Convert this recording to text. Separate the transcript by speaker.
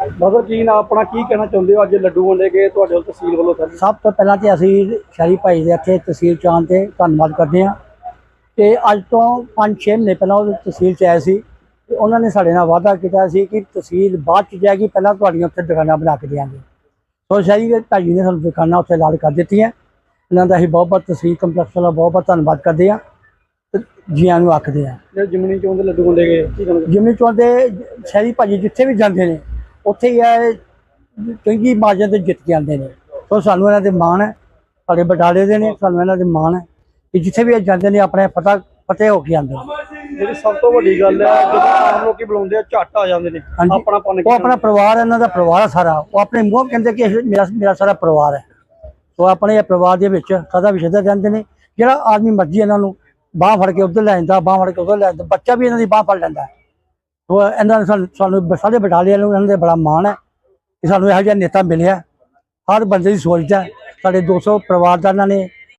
Speaker 1: ਬਾਬਾ ਜੀ ਨਾ ਆਪਣਾ ਕੀ ਕਹਿਣਾ ਚਾਹੁੰਦੇ ਹੋ? ਅੱਜ ਲੱਡੂ ਵੰਡੇ ਗਏ ਤੁਹਾਡੇ ਵੱਲ ਤਹਿਸੀਲ ਵੱਲੋਂ ਸਰ
Speaker 2: ਸਭ ਤੋਂ ਪਹਿਲਾਂ ਤੇ ਅਸੀਂ ਸ਼ਾਹੀ ਭਾਈ ਦੇ ਇੱਥੇ ਤਹਿਸੀਲ ਚਾਂ ਤੇ ਧੰਨਵਾਦ ਕਰਦੇ ਹਾਂ। ਤੇ ਅੱਜ ਤੋਂ 5-6 ਮਹੀਨੇ ਪਹਿਲਾਂ ਉਹ ਤਹਿਸੀਲ ਚ ਆਏ ਸੀ ਤੇ ਉਹਨਾਂ ਨੇ ਸਾਡੇ ਨਾਲ ਵਾਅਦਾ ਕੀਤਾ ਸੀ ਕਿ ਤਹਿਸੀਲ ਬਾਅਦ ਚ ਜਾਏਗੀ ਪਹਿਲਾਂ ਤੁਹਾਡੀਆਂ ਉੱਥੇ ਦੁਕਾਨਾਂ ਬਣਾ ਕੇ ਦੇਵਾਂਗੇ ਸੋ ਸ਼ਾਹੀ ਭਾਈ ਨੇ ਸਾਨੂੰ ਦੁਕਾਨਾਂ ਉੱਥੇ ਲਾਲ ਕਰ ਦਿੱਤੀਆਂ। ਇਹਨਾਂ ਦਾ ਅਸੀਂ ਬਹੁਤ ਬਹੁਤ ਤਹਿਸੀਲ ਕੰਪਲੈਕਸ ਦਾ ਬਹੁਤ ਬਹੁਤ ਧੰਨਵਾਦ ਕਰਦੇ ਹਾਂ ਜੀਆਂ ਨੂੰ ਆਖਦੇ ਹਾਂ।
Speaker 1: ਜਿਹੜੇ ਜਿਮਨੀ ਚੋਂ ਦੇ ਲੱਡੂ ਵੰਡੇ ਗਏ
Speaker 2: ਜਿਮਨੀ ਚੌਂਕ ਦੇ ਸ਼ਹਿਰੀ ਭਾਜੀ ਜਿੱਥੇ ਵੀ ਜਾਂਦੇ ਨੇ ਉੱਥੇ ਹੀ ਇਹ ਚੰਗੀ ਮਾਰਜਨ ਤੇ ਜਿੱਤ ਕੇ ਆਉਂਦੇ ਨੇ। ਸੋ ਸਾਨੂੰ ਇਹਨਾਂ ਦੇ ਮਾਣ ਹੈ ਸਾਡੇ ਬਟਾਲੇ ਦੇ ਨੇ ਸਾਨੂੰ ਇਹਨਾਂ ਦੇ ਮਾਣ ਹੈ ਕਿ ਜਿੱਥੇ ਵੀ ਇਹ ਜਾਂਦੇ ਨੇ ਆਪਣੇ ਪਤਾ ਪਤੇ ਹੋ ਕੇ ਆਉਂਦੇ ਨੇ।
Speaker 1: ਜਿਹੜੀ ਸਭ ਤੋਂ ਵੱਡੀ ਗੱਲ ਹੈ ਜਦੋਂ ਲੋਕੀ ਬੁਲਾਉਂਦੇ ਆ ਝੱਟ ਆ ਜਾਂਦੇ ਨੇ। ਆਪਣਾ ਪਨ
Speaker 2: ਉਹ ਆਪਣਾ ਪਰਿਵਾਰ ਇਹਨਾਂ ਦਾ ਪਰਿਵਾਰ ਸਾਰਾ। ਉਹ ਆਪਣੇ ਮੂੰਹ ਕਹਿੰਦੇ ਕਿ ਮੇਰਾ ਮੇਰਾ ਸਾਰਾ ਪਰਿਵਾਰ ਹੈ। ਉਹ ਆਪਣੇ ਇਹ ਪਰਿਵਾਰ ਦੇ ਵਿੱਚ ਸਦਾ ਵਿਸ਼ੇਦਾ ਰਹਿੰਦੇ ਨੇ। ਜਿਹੜਾ ਆਦਮੀ ਮਰਜ਼ੀ ਇਹਨਾਂ ਨੂੰ ਬਾਹ ਫੜ ਕੇ ਉੱਧਰ ਲੈ ਜਾਂਦਾ ਬਾਹ ਫੜ ਕੇ ਉੱਧਰ ਲੈ ਜਾਂਦਾ ਬੱਚਾ ਵੀ ਇਹਨਾਂ ਦੀ ਬਾਹ ਫੜ ਲੈਂਦਾ। ਉਹ ਇਹਨਾਂ ਨੇ ਸਾਨੂੰ- ਸਾਨੂੰ ਸਾਰੇ ਬਟਾਲੇ ਨੂੰ ਇਹਨਾਂ ਦੇ ਬੜਾ ਮਾਣ ਹੈ ਕਿ ਸਾਨੂੰ ਇਹੋ ਜਿਹਾ ਨੇਤਾ ਮਿਲਿਆ। ਹਰ ਬੰਦੇ ਦੀ ਸੋਚਦਾ ਸਾਡੇ 200 ਪਰਿਵਾਰ ਦਾ ਇਹਨਾਂ ਨੇ